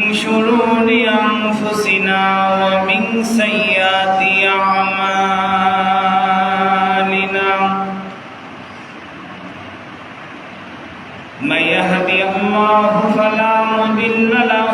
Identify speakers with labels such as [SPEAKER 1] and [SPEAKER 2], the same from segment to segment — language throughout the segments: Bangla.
[SPEAKER 1] شرور أنفسنا ومن سيئات أعمالنا. من يهدي الله فلا مضل له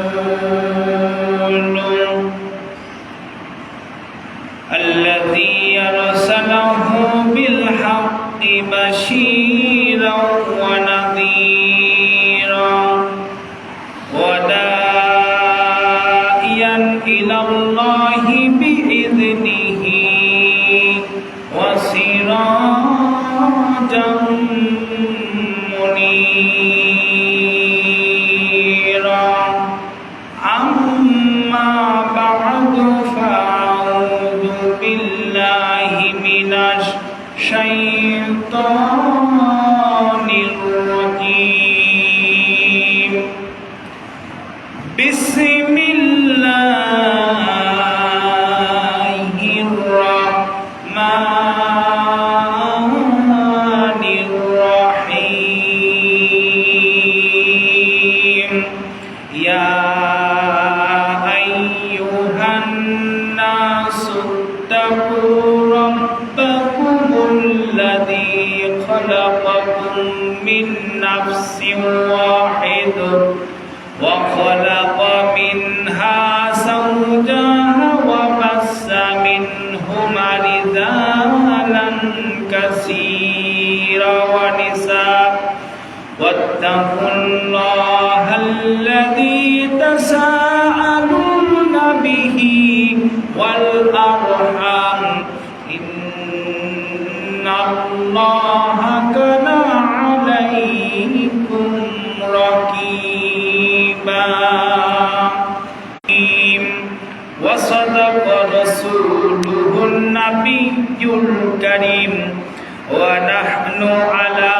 [SPEAKER 1] Amen. Amen. الذي تساءلون به والأرحام. إن الله كان عليكم رقيبا. وصدق رسوله النبي الكريم. ونحن على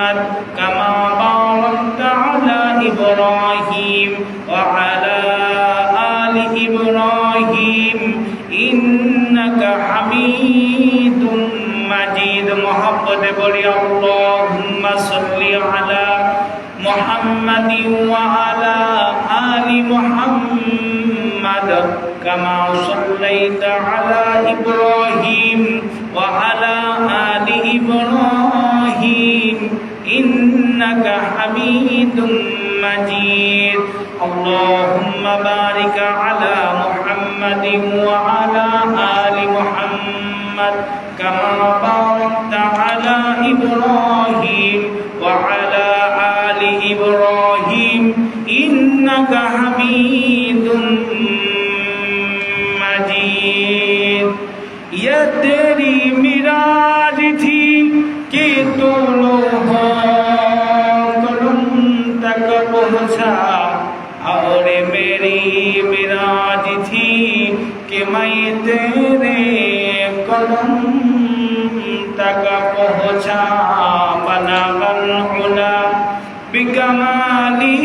[SPEAKER 1] محمد كما باركت على إبراهيم وعلى آل إبراهيم إنك حميد مجيد. محبت بڑی اللهم صل على محمد وعلى آل محمد كما صليت على إبراهيم. محمد मैं तेरे कदम तक पहुँचा बलगल उला बिकमाली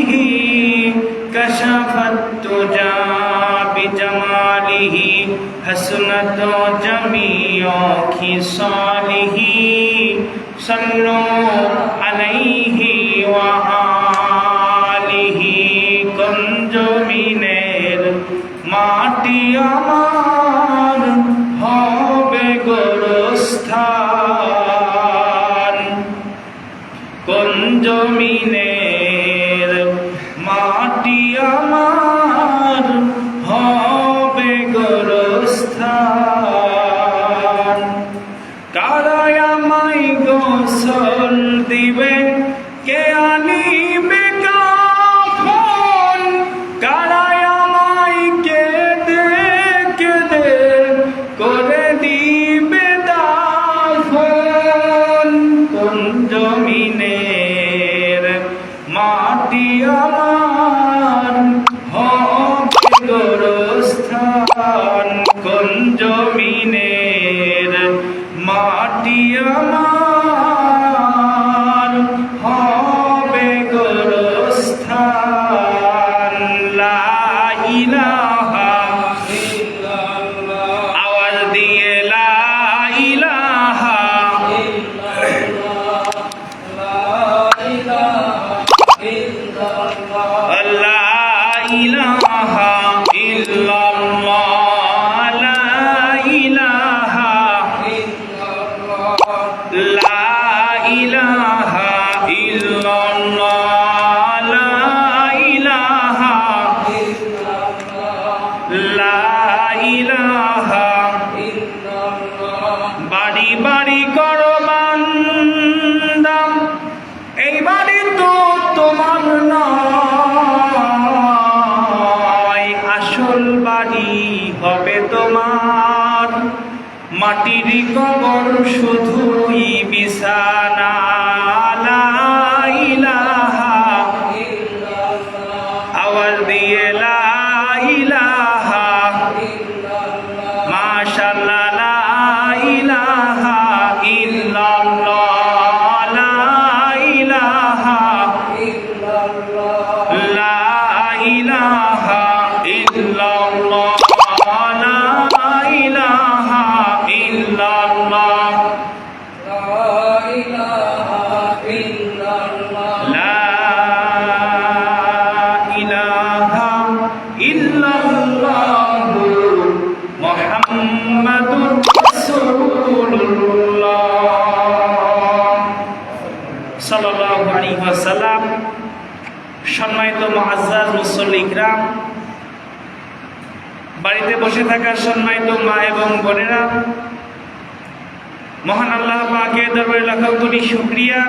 [SPEAKER 1] कशफत तुजा तो बिजमाली हसनत तो जमियों की सालिही सल গোসল দিবে ইলাহা ইল্লাল্লাহ থাকা সম্মানিত মা এবং বোনেরা, মহান আল্লাহ পাকের দরবারে লাখো কোটি শুকরিয়া।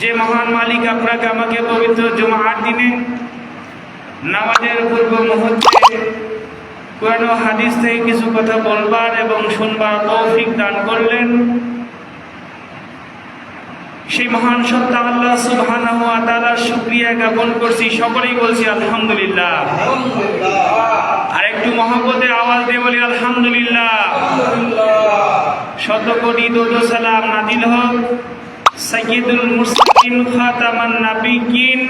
[SPEAKER 1] যে মহান মালিক আপনাকে আমাকে পবিত্র জুমার দিনে নামাজের পূর্ব মুহূর্তে কোরআন হাদিস থেকে কিছু কথা বলবার এবং শুনবার তৌফিক দান করলেন। সেই মহান সত্তা আল্লাহ সুবহানাহু ওয়া তাআলার শুকরিয়া জ্ঞাপন করছি। সকলেই বলছি আলহামদুলিল্লাহ। আর একটু মহব্বতে আওয়াজ দিয়ে বলি আলহামদুলিল্লাহ। শত কোটি দোদো সালাম নাজিল হোক। সাইয়্যিদুল মুরসালিন খাতামান নাবিয়িন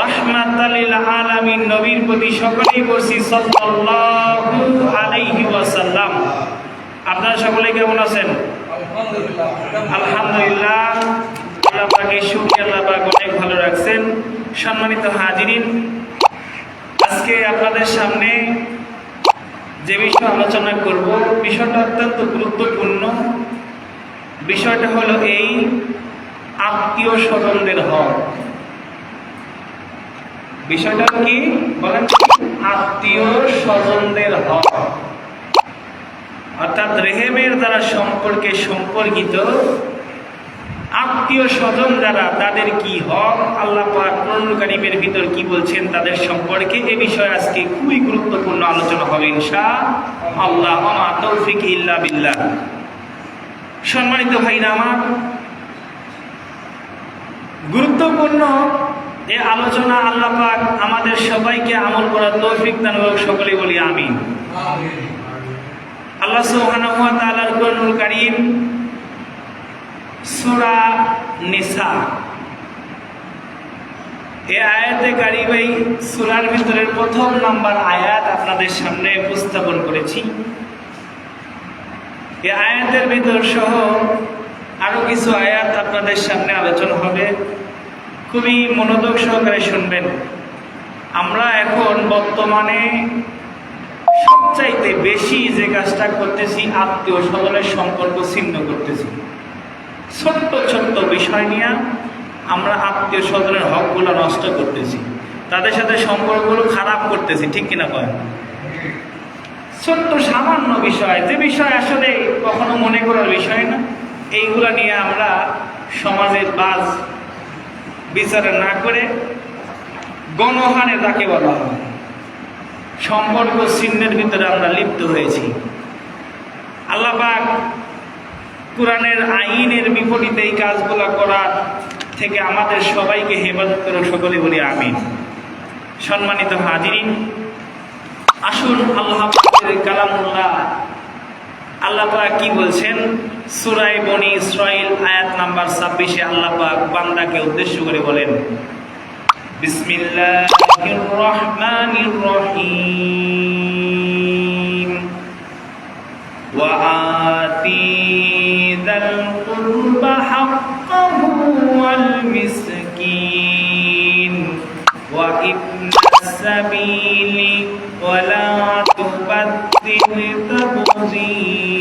[SPEAKER 1] রহমাতালিল আলামিন নবীর প্রতি সকলেই বলছি সাল্লাল্লাহু আলাইহি ওয়াসাল্লাম। আপনারা সকলে কেমন আছেন? আলহামদুলিল্লাহ, আল্লাহ পাকে শুকরিয়া, আল্লাহ অনেক ভালো রাখছেন। সম্মানিত হাজিরিন, আজকে আপনাদের সামনে যে বিষয় আলোচনা করব, বিষয়টা অত্যন্ত গুরুত্বপূর্ণ। বিষয়টা হলো এই আত্মীয় স্বজনদের হক। বিষয়টা কি? বলেন আত্মীয় স্বজনদের হক। অর্থাৎ রেহেমের দ্বারা সম্পর্কে সম্পর্কিত আত্মীয় স্বজন যারা, তাদের কি হক? আল্লাহ পাক ভিতর কি বলছেন? তাদের সম্পর্কে এ বিষয়ে আজকে খুবই গুরুত্বপূর্ণ আলোচনা হবে ইনশা আল্লাহ আমা তৌফিক ইল্লা বিল্লাহ। সম্মানিত ভাইরা আমার, গুরুত্বপূর্ণ এ আলোচনা আল্লাহ পাক আমাদের সবাইকে আমল করার তৌফিক দান হোক সকলেই বলি আমিন। আল্লাহ সুবহানাহু ওয়া তাআলার কোরআনুল কারীম সূরা নিসা। এই আয়াতে কারিবাই সূরার ভিতরের প্রথম নাম্বার আয়াত আপনাদের সামনে উপস্থাপন করেছি। এই আয়াতের ভিতর সহ আরও কিছু আয়াত আপনাদের সামনে আলোচনা হবে। খুবই মনোযোগ সহকারে শুনবেন। আমরা এখন বর্তমানে সবচাইতে বেশি যে কাজটা করতেছি, আত্মীয় স্বজনের সম্পর্ক ছিন্ন করতেছি। ছোট্ট ছোট্ট বিষয় নিয়ে আমরা আত্মীয় স্বজনের হকগুলো নষ্ট করতেছি। তাদের সাথে সম্পর্কগুলো খারাপ করতেছি, ঠিক কিনা কয়? ছোট্ট, সামান্য বিষয়, যে বিষয় আসলে কখনো মনে করার বিষয় না। এইগুলা নিয়ে আমরা সমাজের বাজ বিচার না করে গণহানে তাকে বলা হয়। সম্পর্ক চিহ্নের ভিতরে আমরা লিপ্ত হয়েছি। আল্লাহ পাক কোরআনের আইনের বিপরীতে এই কাজগুলো করার থেকে আমাদের সবাইকে হেফাজত করে সকলে বলি আমিন। সম্মানিত হাজিরিন, আসুন আল্লাহ কালামুল্লাহ। আল্লাহ পাক কি বলছেন? সুরাই বনি ইসরাইল আয়াত নাম্বার ছাব্বিশে আল্লাহ পাক বান্দাকে উদ্দেশ্য করে বলেন بسم الله الرحمن الرحيم وآتي ذا القرب حقه والمسكين وابن السبيل ولا تبدل تبذيرا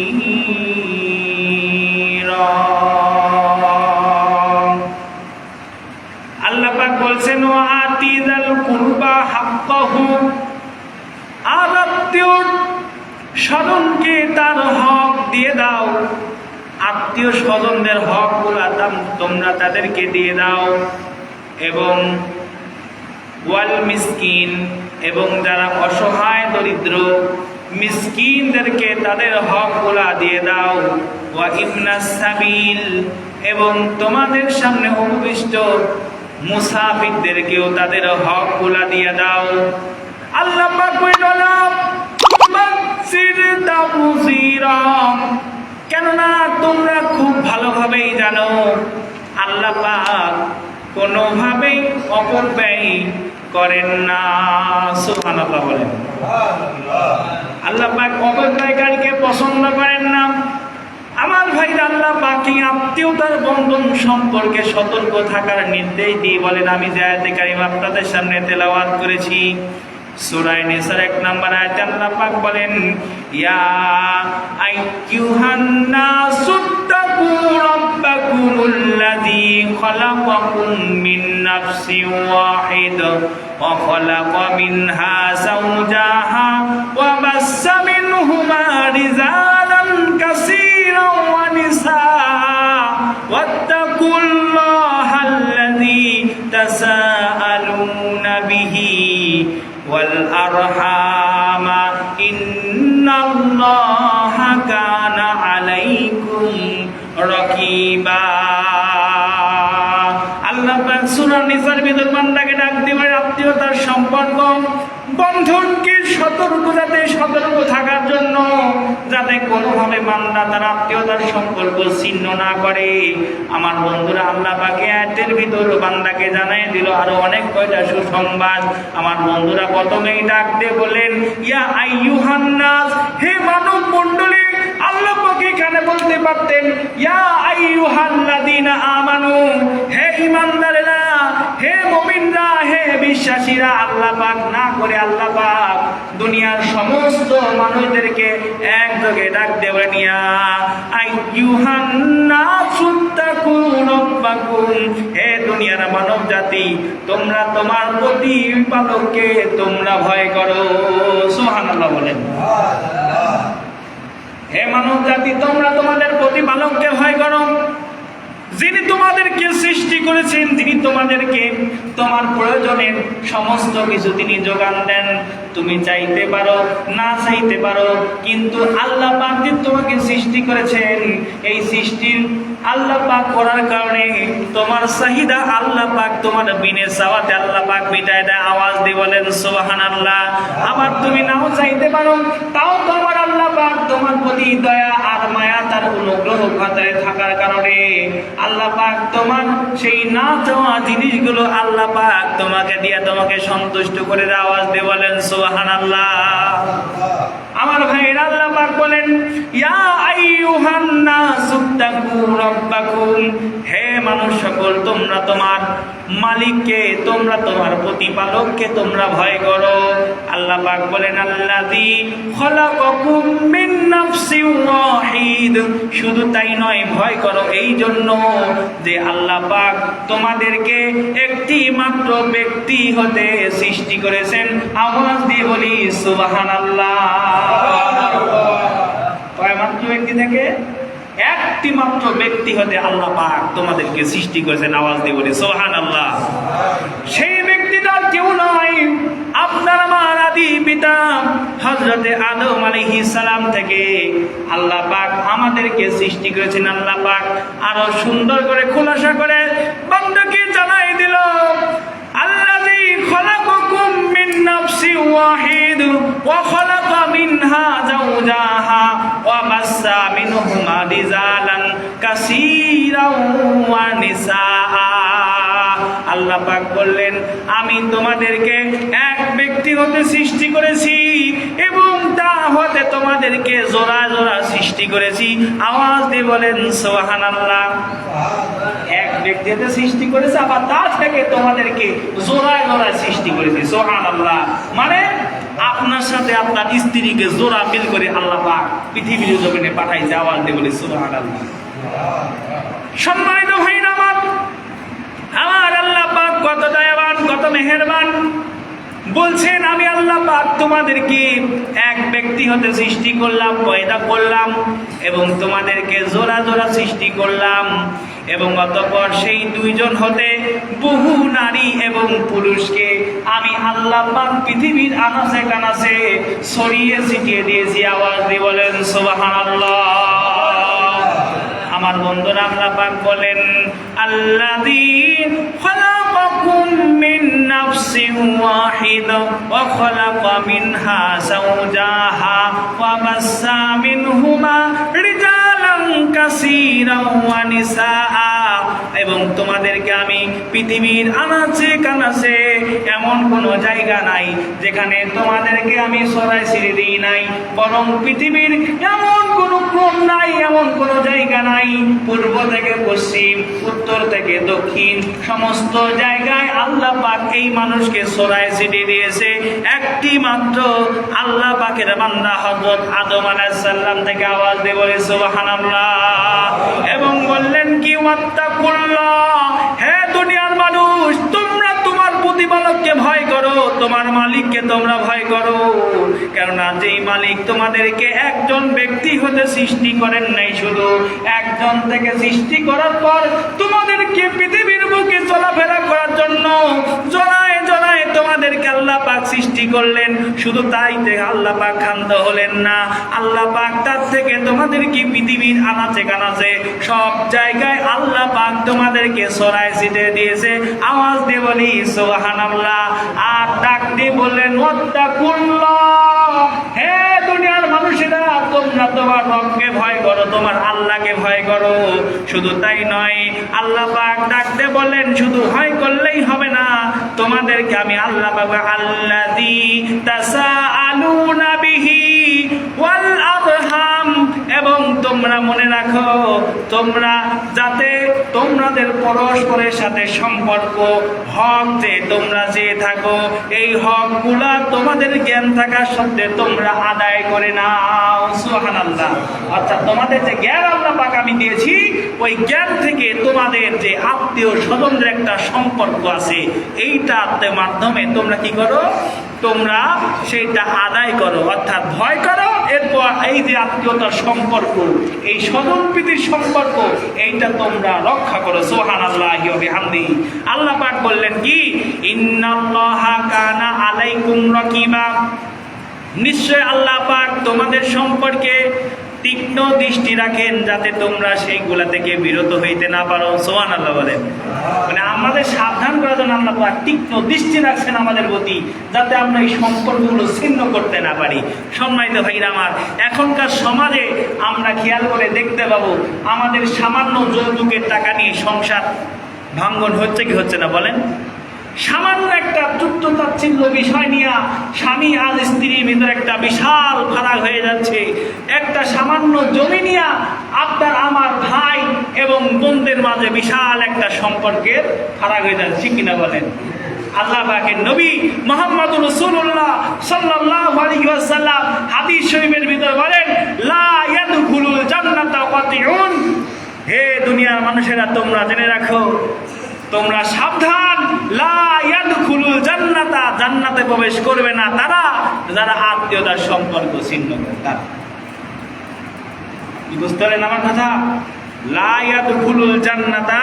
[SPEAKER 1] আত্মীয় স্বজনকে তার হক দিয়ে দাও। আত্মীয় স্বজনদের হকগুলা তোমরা তাদেরকে দিয়ে দাও এবং ওয়াল মিসকিন এবং যারা অসহায়, দরিদ্র মিসকিনদেরকে তাদের হকগুলা দিয়ে দাও। ওয়া ইবনাস সাবিল এবং তোমাদের সামনে উপবিষ্ট মুসাফিরদেরকেও তাদের হকগুলা দিয়ে দাও। আল্লাহ কেননা তোমরা খুব ভালোভাবেই জানো আল্লাহ পাক কোনোভাবেই অপব্যয় করেন না। সুবহানাল্লাহ বলেন। আল্লাহ পাক অপব্যয়কারীকে পছন্দ করেন না। আমার ভাই আল্লাহ বাকি আত্মীয়তার বন্ধন সম্পর্কে সতর্ক থাকার নির্দেশ দিয়ে বলেন, আমি জায়াতে কারিম আপনাদের সামনে তেলাওয়াত করেছি। সূরায়ে তাসাআলুনা বিহি والأرحام إن الله كان عليكم رقيبا আল্লাহ পাক সূরা নিসার ভিতর বান্দাকে ডাক দিবেন আত্মীয়তার সম্পর্ক বন্ধনকে সতর্ক যাতে সতর্ক থাকার জন্য, যাতে কোনোভাবে বান্দা তার আত্মীয়তার সম্পর্ক ছিন্ন না করে। আমার বন্ধুরা, আল্লাহ পাকে আয়াতের ভিতর বান্দাকে জানাই দিল, আরও অনেক কয়টা সুসংবাদ। আমার বন্ধুরা প্রথমেই ডাক বলেন ইয়া আইয়ুহান নাস, হে মানব মণ্ডলী আল্লাহ পাকে এখানে বলতে পারতেন, ইয়া আইয়ুহাল্লাযীনা আমানু, হে মুমিনরা হে বিশ্বাসীরা আল্লাহ পাক না করে আল্লাহ পাক দুনিয়ার সমস্ত মানুষদেরকে একযোগে ডাক ইয়া আইয়ুহান নাসুত্তাকু রাব্বাকুম হে দুনিয়ার মানব জাতি তোমরা তোমার প্রতিপালককে তোমরা ভয় করো। সুবহানাল্লাহ বলেন। হে মানব জাতি তোমরা তোমাদের প্রতিপালককে ভয় করো। যিনি তোমাদেরকে সৃষ্টি করেছেন, তিনি তোমাদেরকে তোমার প্রয়োজনের সমস্ত কিছু তিনি যোগান দেন। তুমি চাইতে পারো, না চাইতে পারো, কিন্তু আল্লাহ পাক তোমাকে সৃষ্টি করেছেন, এই সৃষ্টির আল্লাহ পাক করার কারণে তোমার চাহিদা আল্লাহ পাক তোমার বিনে চাওয়াতে আল্লাহ পাক মিটায় দেয়, আওয়াজ দিয়ে বলেন সোহান আল্লাহ আবার তুমি নাও চাইতে পারো, তাও তোমার আল্লাহ পাক তোমার প্রতি দয়া আর মায়া তার অনুগ্রহ খাতারে থাকার কারণে আল্লাহ পাক তোমার সেই না চাওয়া জিনিসগুলো আল্লাহ পাক তোমাকে দিয়ে তোমাকে সন্তুষ্ট করে আওয়াজ দিয়ে বলেন সোহান আল্লাহ আমার ভাইয়ের আল্লাহ পাক বলেন, ইয়া হে মানুষ সকল, তোমরা তোমার মালিককে, তোমরা তোমার প্রতিপালককে তোমরা ভয় করো। আল্লাহ পাক বলেন, আল্লাযী খলাকাকুম মিন নাফসিন শুধু তাই নয়, ভয় করো এই জন্য যে আল্লাহ পাক তোমাদেরকে একটি মাত্র ব্যক্তি হতে সৃষ্টি করেছেন। আওয়াজ দিয়ে বলি, সুবহানাল্লাহ। কয় মাত্র ব্যক্তি থেকে একটি মাত্র ব্যক্তি হতে আল্লাহ পাক তোমাদেরকে সৃষ্টি করেছেন, আওয়াজ দিয়ে বলি সোহান আল্লাহ সেই ব্যক্তিটা কেউ নয় আপনার আমার আদি পিতা হজরতে আদম আলাইহি সালাম থেকে আল্লাহ পাক আমাদেরকে সৃষ্টি করেছেন, আল্লাহ পাক আরও সুন্দর করে খোলাসা করে বন্ধকে জানাই দিল আল্লাযী খলাকাকুম মিন নাফসিন ওয়াহিদ ওয়া খলাকা মিনহা যাওজাহা ওয়া বাসসা মিনহুমা রিজালান কাসীরাও ওয়া নিসাআ আল্লাহ বললেন, আমি তোমাদেরকে এক ব্যক্তি হতে সৃষ্টি করেছি এবং তা হতে তোমাদেরকে জোড়া জোড়া সৃষ্টি করেছি। আওয়াজ দিয়ে বলেন সোহানাল্লাহ এক ব্যক্তি হতে সৃষ্টি করেছে, আবার তার থেকে তোমাদেরকে জোড়ায় জোড়ায় সৃষ্টি করেছে। সোহান আল্লাহ মানে আপনার সাথে আপনার স্ত্রীকে জোড়া মিল করে আল্লাহ পৃথিবীর জমিনে পাঠাইছে, আওয়াজ দিয়ে বলে সোহান আল্লাহ সম্মানিত ভাই আমার আমার আল্লাহ পাক কত দয়াবান, কত মেহেরবান। বলছেন, আমি আল্লাহ পাক তোমাদেরকে এক ব্যক্তি হতে সৃষ্টি করলাম, পয়দা করলাম এবং তোমাদেরকে জোড়া জোড়া সৃষ্টি করলাম এবং অতঃপর সেই দুইজন হতে বহু নারী এবং পুরুষকে আমি আল্লাহ পাক পৃথিবীর আনাসে কানাসে ছড়িয়ে ছিটিয়ে দিয়েছি। আওয়াজ দিয়ে বলেন, সুবহানাল্লাহ। আমার বন্ধুরা আল্লাহ পাক বলেন, আল্লাযী খলাকাকুম মিন নাফসিন ওয়াহিদা ওয়া খলাকা মিনহা যাওজাহা ওয়া বাসসা মিনহুমা রিজালান কাসীরান ওয়া নিসাআ। এবং তোমাদেরকে আমি পৃথিবীর আনাচে কানাচে এমন কোনো জায়গা নাই যেখানে তোমাদেরকে আমি সরাই ছেড়ে দিই নাই, বরং পৃথিবীর এমন কোনো ক্রম নাই, এমন কোন জায়গা নাই। পূর্ব থেকে পশ্চিম, উত্তর থেকে দক্ষিণ, সমস্ত জায়গায় আল্লাহ পাক এই মানুষকে সরাই ছিটিয়ে দিয়েছে। একটি মাত্র আল্লাহ পাকের বান্দা হজরত আদম আলাইসাল্লাম থেকে আওয়াজ দিয়ে বলে এবং বললেন, কি ওয়াত্তাকুল্লাহ? প্রতিপালককে ভয় করো, তোমার মালিককে তোমরা ভয় করো। কেননা যেই মালিক তোমাদেরকে একজন ব্যক্তি হতে সৃষ্টি করেন নাই শুধু, একজন থেকে সৃষ্টি করার পর তোমাদেরকে পৃথিবীর বুকে চলাফেরা করার জন্য জনায় জনায় তোমাদেরকে আল্লাহ পাক সৃষ্টি করলেন। শুধু তাই হলেন না তার থেকে তোমাদেরকে পৃথিবীর আনাচে কানাচে সব জায়গায় আল্লাহ পাক তোমাদেরকে সরাই ছিটে দিয়েছে। আওয়াজ দিয়ে বলি সোহানাল্লাহ আর ডাক দিয়ে বললেন মানুষেরা তোমরা তোমার রবকে ভয় করো, তোমার আল্লাহকে ভয় করো। শুধু তাই নয়, আল্লাহ পাক ডাকতে বলেন শুধু ভয় করলেই হবে না। তোমাদেরকে আমি আল্লাহ পাক আল্লাযী তাসাআলুনা বিহি ওয়াল আরহাম এবং তোমরা মনে রাখো তোমরা যাতে তোমাদের পরস্পরের সাথে সম্পর্ক হক যে তোমরা যে থাকো, এই হকগুলা তোমাদের জ্ঞান থাকা সত্ত্বে তোমরা আদায় করে নাও। সুহান আল্লাহ অর্থাৎ তোমাদের যে জ্ঞান আল্লাহ পাক আমি দিয়েছি, ওই জ্ঞান থেকে তোমাদের যে আত্মীয় স্বজনদের একটা সম্পর্ক আছে এইটাতে মাধ্যমে তোমরা কি করো? তোমরা সেইটা আদায় করো, অর্থাৎ ভয় করো। এরপর এই যে আত্মীয়তার সম্পর্ক, এই স্বজনপ্রীতির সম্পর্ক এইটা তোমরা রক্ষা করো সোহান আল্লাহ হামদি আল্লাহ পাক বললেন কি? ইন্নাল্লাহা কানা আলাইকুম রাকিবা। নিশ্চয় আল্লাহ পাক তোমাদের সম্পর্কে তীক্ষ্ণ দৃষ্টি রাখেন যাতে তোমরা সেইগুলা থেকে বিরত হইতে না পারো। সোহান আল্লাহ বলেন। মানে আমাদের সাবধান করার জন্য আল্লাহ তীক্ষ্ণ দৃষ্টি রাখছেন আমাদের প্রতি, যাতে আমরা এই সম্পর্কগুলো ছিন্ন করতে না পারি। সম্মানিত ভাইরা আমার, এখনকার সমাজে আমরা খেয়াল করে দেখতে পাবো, আমাদের সামান্য যৌতুকের টাকা নিয়ে সংসার ভাঙ্গন হচ্ছে কি হচ্ছে না বলেন? সামান্য একটা যুক্ত তাচ্ছিল্য বিষয় নিয়ে স্বামী আর স্ত্রীর ভিতরে একটা বিশাল ফারাক হয়ে যাচ্ছে। একটা সামান্য জমি নিয়ে আপনার, আমার ভাই এবং বোনদের মাঝে বিশাল একটা সম্পর্কের ফারাক হয়ে যাচ্ছে কিনা বলেন? আল্লাহ পাকের নবী মোহাম্মদ রসুল্লাহ সাল্লাল্লাহু আলাইহি ওয়াসাল্লাম হাদিস শরীফের ভিতরে বলেন, লা ইয়াদখুলুল জান্নাতা কাতিউন হে দুনিয়ার মানুষেরা, তোমরা জেনে রাখো, তোমরা সাবধান জান্নাতা জান্নাতে প্রবেশ করবে না তারা যারা আত্মীয়তার সম্পর্ক ছিন্ন করে তারা। কি বুঝতে পারলেন আমার কথা? লা ইয়াদখুলুল জান্নাতা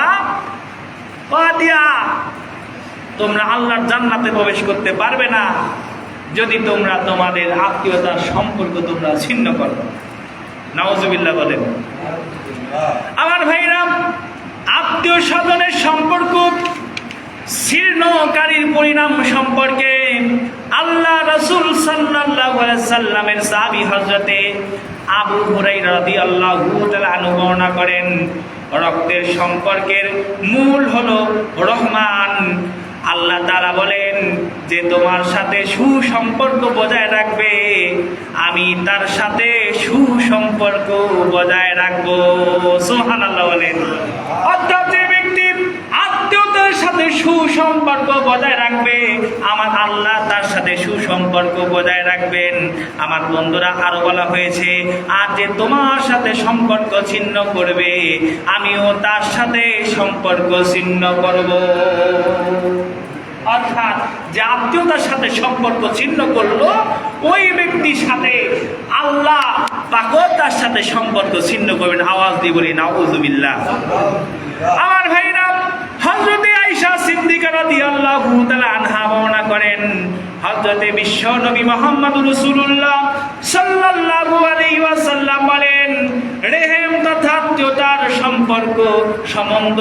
[SPEAKER 1] তোমরা আল্লাহর জান্নাতে প্রবেশ করতে পারবে না যদি তোমরা তোমাদের আত্মীয়তার সম্পর্ক তোমরা ছিন্ন করো। নওয়াজবিল্লাহ বলেন। আমার ভাইরা আত্মীয় স্বজনের সম্পর্ক শীর্ণকারীর পরিণাম সম্পর্কে আল্লাহ রসুল সাল্লামের সাবি হজরতে আবু হুরাই রাদি আল্লাহ অনুবর্ণনা করেন, রক্তের সম্পর্কের মূল হলো রহমান। আল্লাহ তারা বলেন যে তোমার সাথে সুসম্পর্ক বজায় রাখবে, আমি তার সাথে সুসম্পর্ক বজায় রাখব। সোহান আল্লাহ বলেন। অর্থাৎ সাথে সুসম্পর্ক বজায় রাখবে। আমার আল্লাহ তার সাথে সুসম্পর্ক বজায় রাখবেন। আমার বন্ধুরা আরও বলা হয়েছে, আর যে তোমার সাথে সম্পর্ক ছিন্ন করবে, আমিও তার সাথে সম্পর্ক ছিন্ন করব। অর্থাৎ যে আত্মীয়তার সাথে সম্পর্ক ছিন্ন করল, ওই ব্যক্তির সাথে আল্লাহ তার সাথে সম্পর্ক ছিন্ন করবেন। আওয়াজ দিয়ে বলি, নাউজুবিল্লাহ। আমার ভাইরা হজরতে আইসা সিদ্দিকা রাদিয়াল্লাহু তাআলা আনহা বর্ণনা করেন হজরতে বিশ্ব নবী মোহাম্মদ রসুল্লাহ ওয়াসাল্লাম বলেন রে সম্পর্ক, সম্বন্ধ,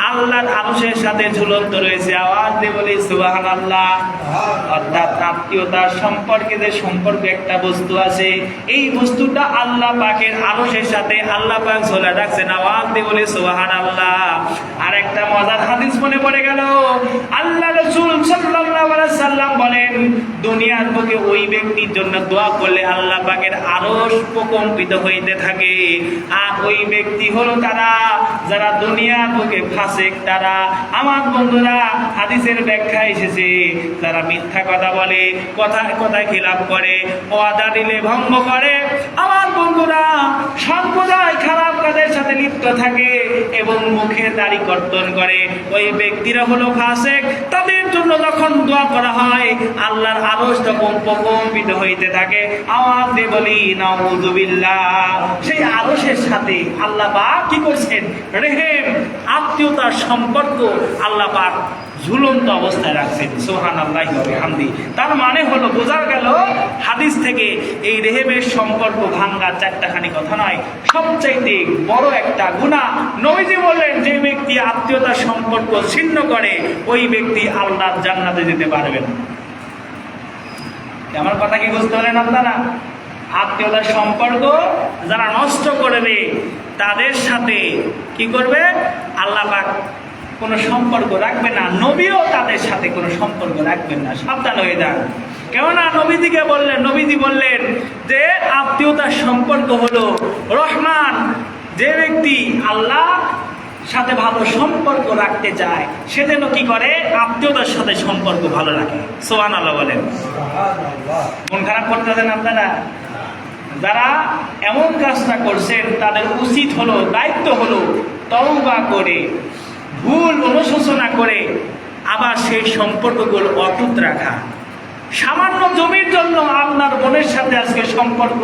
[SPEAKER 1] আল্লাহর আরশের সাথে ঝুলন্ত রয়েছে। আওয়াজ দিয়ে বলি, সুবহানাল্লাহ। অর্থাৎ আত্মীয়তার সম্পর্কে যে সম্পর্ক একটা বস্তু আছে, এই বস্তুটা আল্লাহ পাকের আরশের সাথে আল্লাহ পাক ঝোলা রাখছেন। আওয়াজ দিয়ে বলি, সুবহানাল্লাহ। আর একটা মজার হাদিস মনে পড়ে গেল। আল্লাহ রসুল আলাইহি সাল্লাম বলেন, দুনিয়ার বুকে ওই ব্যক্তির জন্য দোয়া করলে আল্লাহ পাকের আরশ প্রকম্পিত হইতে থাকে। আর ওই ব্যক্তি হলো তারা যারা দুনিয়া বুকে ফাসেক, তারা, আমার বন্ধুরা হাদিসের ব্যাখ্যা এসেছে। যারা মিথ্যা কথা বলে কথায় কথায় খিলাপ করে, ওয়াদা দিলে ভঙ্গ করে, আমার বন্ধুরা সর্বদায় খারাপ কাজের সাথে লিপ্ত থাকে এবং মুখে দাড়ি কর্তন করে। ওই ব্যক্তিরা হলো ফাসেক। তাদের জন্য যখন দোয়া করা হয়, আল্লাহর আরশ তখন প্রকম্পিত হইতে থাকে, আওয়াজ বলি, নাউজুবিল্লাহ। সেই আরশের সাথে আল্লাহ পাক কি করছেন? রেহেম, আত্মীয়তার সম্পর্ক আল্লাহ পাক ঝুলন্ত অবস্থায় রাখছেন। সোহান আল্লাহ হামদি তার মানে হলো, বোঝা গেল হাদিস থেকে এই রেহেমের সম্পর্ক ভাঙ্গা চারটাখানি কথা নয়। সবচাইতে বড় একটা গুণা নবীজি বললেন, যে ব্যক্তি আত্মীয়তার সম্পর্ক ছিন্ন করে, ওই ব্যক্তি আল্লাহ জান্নাতে যেতে পারবে না। আমার কথা কি বুঝতে পারলেন আপনারা? আত্মীয়তার সম্পর্ক যারা নষ্ট করবে, তাদের সাথে কি করবে? আল্লাহ কোনো সম্পর্ক রাখবে না। নবীও তাদের সাথে কোনো সম্পর্ক রাখবেন না। সাবধান হয়ে যান। কেননা নবীজিকে বললেন নবীজি বললেন যে আত্মীয়তার সম্পর্ক হলো রহমান। যে ব্যক্তি আল্লাহ সাথে ভালো সম্পর্ক রাখতে চায় সে যেন কি করে? আত্মীয়তার সাথে সম্পর্ক ভালো রাখে। সোহান আল্লাহ বলেন মন খারাপ করতে করতেছেন আপনারা। যারা এমন কাজটা করছেন তাদের উচিত হলো দায়িত্ব হলো তওবা করে। ভুল অনুশোচনা করে আবার সেই সম্পর্কগুলো অটুট রাখা। সামান্য জমির জন্য আপনার বোনের সাথে আজকে সম্পর্ক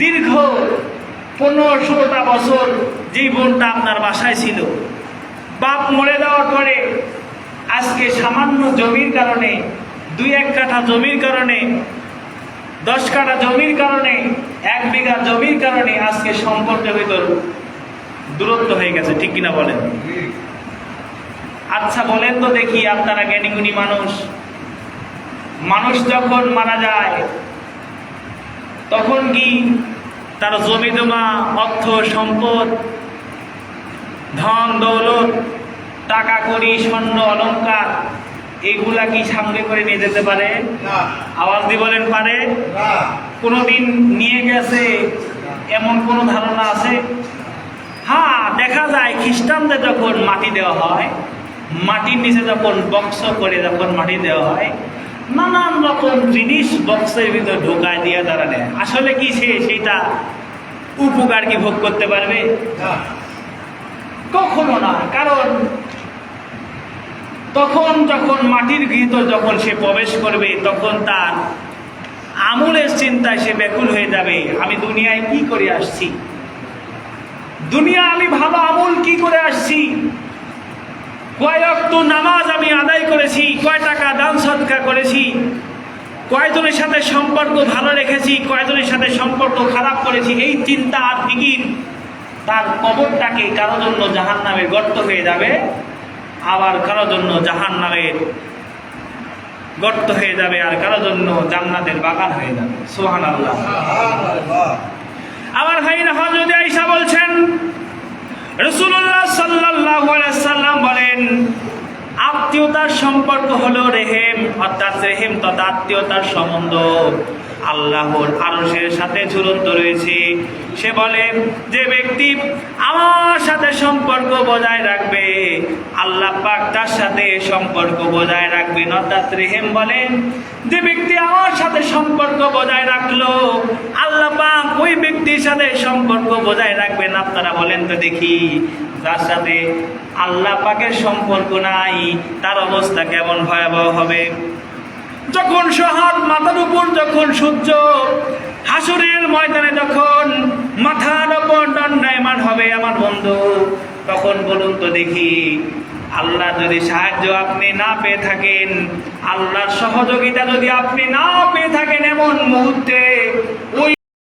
[SPEAKER 1] দীর্ঘ পনেরো ষোলোটা বছর যেই বোনটা আপনার বাসায় ছিল। বাপ মরে যাওয়ার পরে আজকে সামান্য জমির কারণে, দুই এক কাঠা জমির কারণে, দশ কাঠা জমির কারণে, এক বিঘা জমির কারণে আজকে সম্পর্কের ভিতর দূরত্ব হয়ে গেছে, ঠিক কিনা বলেন? আচ্ছা বলেন তো দেখি আপনারা জ্ঞানীগুণী মানুষ। মানুষ যখন মারা যায় তখন কি তার জমি জমা অর্থ সম্পদ ধন দৌলত টাকা কড়ি স্বর্ণ অলংকার এগুলা কি সামনে করে নিয়ে যেতে পারে? আওয়াজ দিয়ে বলেন পারে? কোনোদিন নিয়ে গেছে? এমন কোনো ধারণা আছে? হ্যাঁ দেখা যায় খ্রিস্টানদের যখন মাটি দেওয়া হয় মাটির নিচে যখন বক্স করে যখন মাটি দেওয়া হয় নানান রকম জিনিস বক্সের ভিতরে ঢোকায় দিয়ে তারা নেয় আসলে কি সে সেটা উপকার কি ভোগ করতে পারবে? কখনো না কারণ তখন যখন মাটির ভিতর যখন সে প্রবেশ করবে তখন তার আমলের চিন্তায় সে ব্যাকুল হয়ে যাবে। আমি দুনিয়ায় কি করে আসছি? দুনিয়া আমি ভালো আমল কি করে আসছি? কয় অক্ত নামাজ আমি আদায় করেছি কয় টাকা দান সৎকার করেছি কয়জনের সাথে সম্পর্ক ভালো রেখেছি কয়জনের সাথে সম্পর্ক খারাপ করেছি এই চিন্তা আর ফিকির তার কবরটাকে কারও জন্য জাহান নামে গর্ত হয়ে যাবে আবার কারও জন্য জাহান নামের গর্ত হয়ে যাবে আর কারও জন্য জান্নাতের বাগান হয়ে যাবে। সোহান আল্লাহ আমার ভাইরা হজরত আইসা বলছেন রসুল্লাহ আলাইহি সাল্লাম বলেন, আত্মীয়তার সম্পর্ক হলো রেহেম, অর্থাৎ রেহেম তথা আত্মীয়তার সম্বন্ধ। আল্লাহর আরশের সাথে ঝুলন্ত রয়েছে। সে বলে, যে ব্যক্তি আমার সাথে সম্পর্ক বজায় রাখবে, আল্লাহ পাক তার সাথে সম্পর্ক বজায় রাখবেন। অর্থাৎ রেহেম বলেন যে ব্যক্তি আমার সাথে সম্পর্ক বজায় রাখল, আল্লাহ পাক ওই ব্যক্তির সাথে সম্পর্ক বজায় রাখবেন। আপনারা বলেন তো দেখি, যার সাথে আল্লাহ পাকের সম্পর্ক নাই, তার অবস্থা কেমন ভয়াবহ হবে? যখন সহাত মাথার উপর যখন সূর্য হাসুরের ময়দানে যখন মাথার উপর দণ্ডায়মান হবে আমার বন্ধু, তখন বলুন তো দেখি আল্লাহ যদি সাহায্য আপনি না পেয়ে থাকেন, আল্লাহর সহযোগিতা যদি আপনি না পেয়ে থাকেন এমন মুহূর্তে, ওই